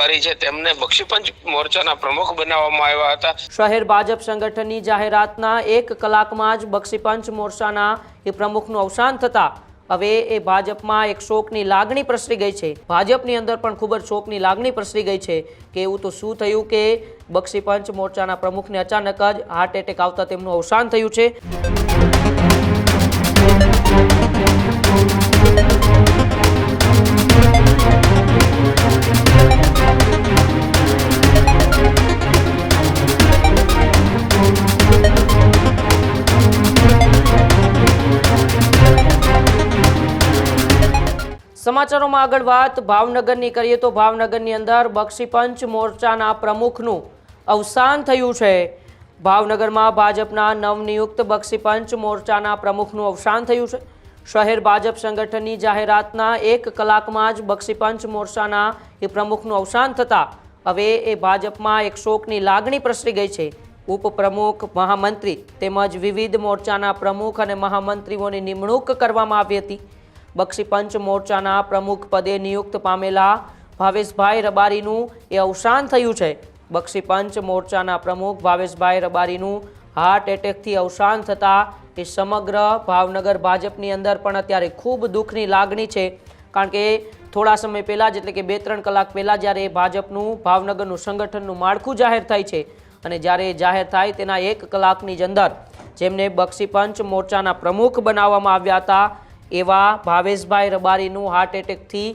રબારી છે, તેમને બક્ષીપંચ મોરચાના પ્રમુખ બનાવવામાં આવ્યા હતા. શહેર ભાજપ સંગઠનની જાહેરાતના એક કલાકમાં જ બક્ષીપંચ મોરચાના એ પ્રમુખનું અવસાન થતા હવે એ ભાજપમાં એક શોકની લાગણી પ્રસરી ગઈ છે. ભાજપની અંદર પણ ખૂબ જ શોકની લાગણી પ્રસરી ગઈ છે કે એવું તો શું થયું કે બક્ષીપંચ મોરચાના પ્રમુખને અચાનક જ હાર્ટ એટેક આવતા તેમનું અવસાન થયું છે? સમાચારોમાં આગળ વાત. ભાવનગરની કરીએ તો ભાવનગરની અંદર બક્ષીપંચ મોરચાના પ્રમુખનું અવસાન થયું છે. ભાવનગરમાં ભાજપના નવનિયુક્ત બક્ષીપંચ મોરચાના પ્રમુખનું અવસાન થયું છે. શહેર ભાજપ સંગઠનની જાહેરાતના એક કલાકમાં જ બક્ષીપંચ મોરચાના એ પ્રમુખનું અવસાન થતાં હવે એ ભાજપમાં એક શોકની લાગણી પ્રસરી ગઈ છે. ઉપપ્રમુખ, મહામંત્રી તેમજ વિવિધ મોરચાના પ્રમુખ અને મહામંત્રીઓની નિમણૂક કરવામાં આવી હતી. બક્ષીપંચ મોરચાના પ્રમુખ પદે નિયુક્ત પામેલા ભાવેશભાઈ રબારીનું એ અવસાન થયું છે. બક્ષીપંચ મોરચાના પ્રમુખ ભાવેશભાઈ રબારીનું હાર્ટ એટેકથી અવસાન થતાં એ સમગ્ર ભાવનગર ભાજપની અંદર પણ અત્યારે ખૂબ દુઃખની લાગણી છે. કારણ કે થોડા સમય પહેલાં જ એટલે કે બે ત્રણ કલાક પહેલાં જ્યારે ભાજપનું, ભાવનગરનું સંગઠનનું માળખું જાહેર થાય છે અને જ્યારે જાહેર થાય તેના એક કલાકની જ અંદર જેમને બક્ષીપંચ મોરચાના પ્રમુખ બનાવવામાં આવ્યા હતા એવા ભાવેશભાઈ રબારીનું હાર્ટ એટેકથી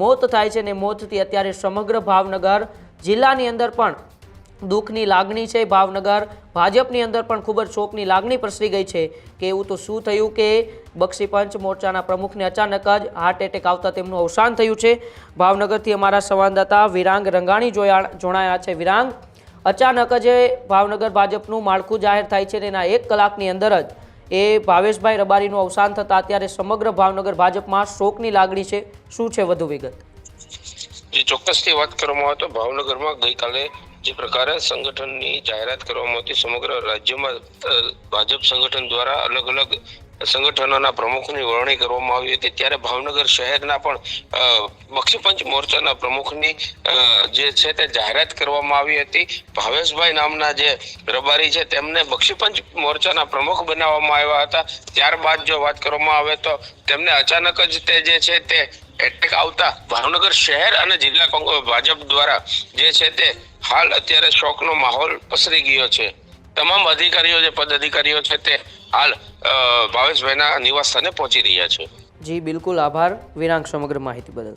મોત થાય છે અને મોતથી અત્યારે સમગ્ર ભાવનગર જિલ્લાની અંદર પણ દુઃખની લાગણી છે. ભાવનગર ભાજપની અંદર પણ ખૂબ જ શોકની લાગણી પ્રસરી ગઈ છે કે એવું તો શું થયું કે બક્ષીપંચ મોરચાના પ્રમુખને અચાનક જ હાર્ટ એટેક આવતા તેમનું અવસાન થયું છે. ભાવનગરથી અમારા સંવાદદાતા વિરાંગ રંગાણી જોડાયા છે. વિરાંગ, અચાનક જ ભાવનગર ભાજપનું માળખું જાહેર થાય છે એના એક કલાકની અંદર જ એ ભાવેશભાઈ રબારીનું અવસાન થતાં અત્યારે સમગ્ર ભાવનગર ભાજપમાં શોકની લાગણી છે. શું છે વધુ વિગત? જે ચોક્કસથી વાત કરવામાં આવે તો ભાવનગરમાં ગઈકાલે જે પ્રકારે સંગઠનની જાહેરાત કરવામાં હતી સમગ્ર રાજ્યમાં ભાજપ સંગઠન દ્વારા અલગ અલગ સંગઠનોના પ્રમુખની વરણી કરવામાં આવી હતી. ત્યારે ભાવનગર શહેરના પણ બક્ષીપંચ મોરચાના પ્રમુખની જે છે તે જાહેરાત કરવામાં આવી હતી. ભાવેશભાઈ નામના જે રબારી છે તેમને બક્ષીપંચ મોરચાના પ્રમુખ બનાવવામાં આવ્યા હતા. ત્યારબાદ જો વાત કરવામાં આવે તો તેમને અચાનક જ તે જે છે તે એટેક આવતા ભાવનગર શહેર અને જિલ્લા કોંગ્રેસ, ભાજપ દ્વારા જે છે તે હાલ અત્યારે શોકનો માહોલ પસરી ગયો છે. તમામ અધિકારીઓ જે પદ અધિકારીઓ છે તે હાલ ભાવેશભાઈના નિવાસ સ્થાને પહોંચી રહ્યા છે. જી, બિલકુલ. આભાર. વિરાંક સમગ્ર માહિતી બદલ.